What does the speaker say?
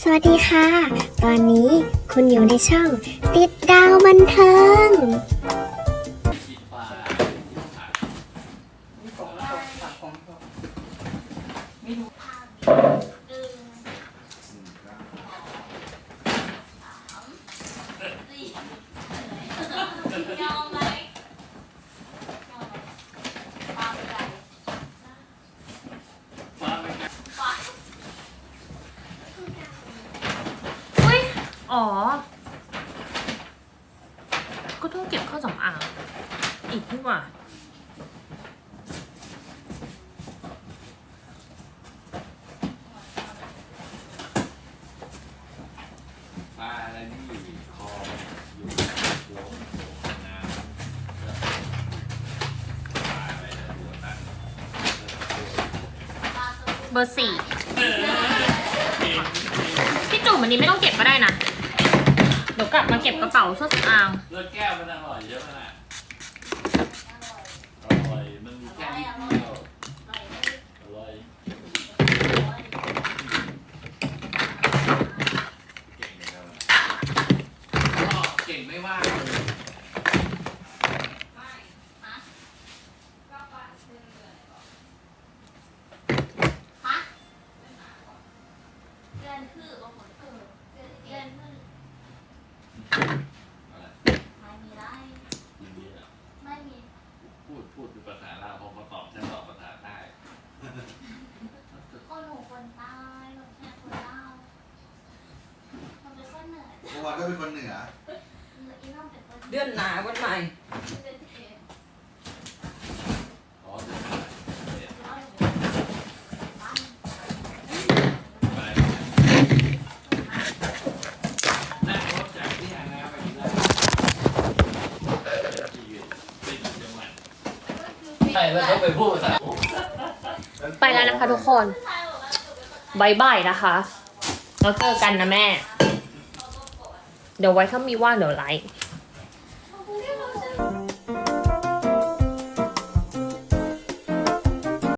สวัสดีค่ะ ตอนนี้คุณอยู่ในช่อง ติดดาวบันเทิง ยอมไหมยอมไหมปาไปไหนปาอุ้ย อ๋อ ก็ต้องเก็บเครื่องสำอางอีกดีกว่าปลาอะไรนี่คออยู่ลงน้ำปลาอะไรนะหัวตั้งเบอร์สี่พี่จุ๋มอันนี้ไม่ต้องเก็บก็ได้นะเดี๋ยวกลับมาเก็บกระเป๋าเครื่องสำอางเลือดแก้วมันอร่อยเยอะขนาดอร่อย มันมีแค่นิดเดียวอร่อยเก่งเลยครับเก่งไม่ว่าเลยฮะเดือนคือว่าผลเออเดือนเดือนคือ อะไร ไม่มีไร ยินดีอะ ไม่มี พูดพูดเป็นภาษาลาวพอเขาตอบฉันตอบภาษาใต้ก็หนูคนใต้หนูแค่คนเล่าวมันเป็นคนเหนือเมื่อวานก็เป็นคนเหนืออีน้องเป็นคนเดือนหนาวันใหม่เป็นเทพ อ๋อเดี๋ยวนะเดี๋ยว เอาหนูเป็นบ้าน ไปนั่งรถจากที่หางนาไปที่ไรที่อยู่เป็นจังหวัดใช่แล้วเขาไปพูดภาษาไปแล้วนะคะทุกคนบายบายนะคะเราเจอกันนะแม่ เดี๋ยวไว้ถ้ามีว่างเดี๋ยวไลฟ์